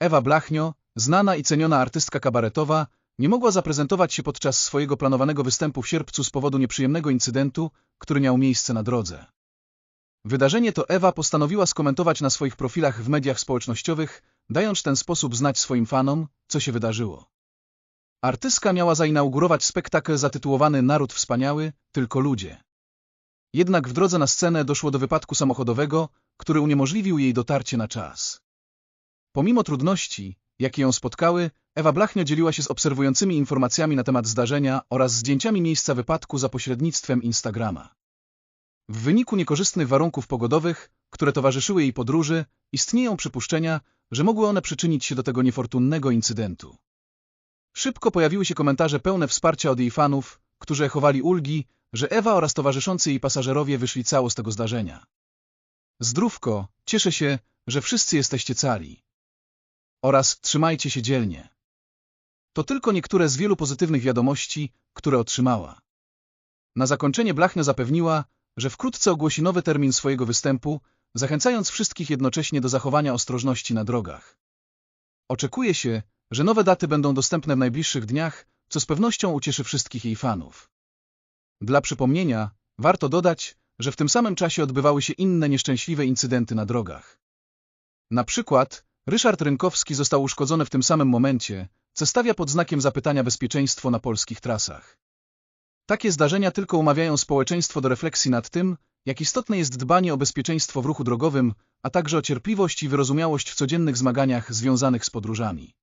Ewa Blachnio, znana i ceniona artystka kabaretowa, nie mogła zaprezentować się podczas swojego planowanego występu w sierpcu z powodu nieprzyjemnego incydentu, który miał miejsce na drodze. Wydarzenie to Ewa postanowiła skomentować na swoich profilach w mediach społecznościowych, dając w ten sposób znać swoim fanom, co się wydarzyło. Artystka miała zainaugurować spektakl zatytułowany Naród Wspaniały, tylko ludzie. Jednak w drodze na scenę doszło do wypadku samochodowego, który uniemożliwił jej dotarcie na czas. Pomimo trudności, jakie ją spotkały, Ewa Blachnio dzieliła się z obserwującymi informacjami na temat zdarzenia oraz zdjęciami miejsca wypadku za pośrednictwem Instagrama. W wyniku niekorzystnych warunków pogodowych, które towarzyszyły jej podróży, istnieją przypuszczenia, że mogły one przyczynić się do tego niefortunnego incydentu. Szybko pojawiły się komentarze pełne wsparcia od jej fanów, którzy echowali ulgi, że Ewa oraz towarzyszący jej pasażerowie wyszli cało z tego zdarzenia. Zdrówko, cieszę się, że wszyscy jesteście cali. Oraz trzymajcie się dzielnie. To tylko niektóre z wielu pozytywnych wiadomości, które otrzymała. Na zakończenie Blachnia zapewniła, że wkrótce ogłosi nowy termin swojego występu, zachęcając wszystkich jednocześnie do zachowania ostrożności na drogach. Oczekuje się, że nowe daty będą dostępne w najbliższych dniach, co z pewnością ucieszy wszystkich jej fanów. Dla przypomnienia, warto dodać, że w tym samym czasie odbywały się inne nieszczęśliwe incydenty na drogach. Na przykład, Ryszard Rynkowski został uszkodzony w tym samym momencie, co stawia pod znakiem zapytania bezpieczeństwo na polskich trasach. Takie zdarzenia tylko umawiają społeczeństwo do refleksji nad tym, jak istotne jest dbanie o bezpieczeństwo w ruchu drogowym, a także o cierpliwość i wyrozumiałość w codziennych zmaganiach związanych z podróżami.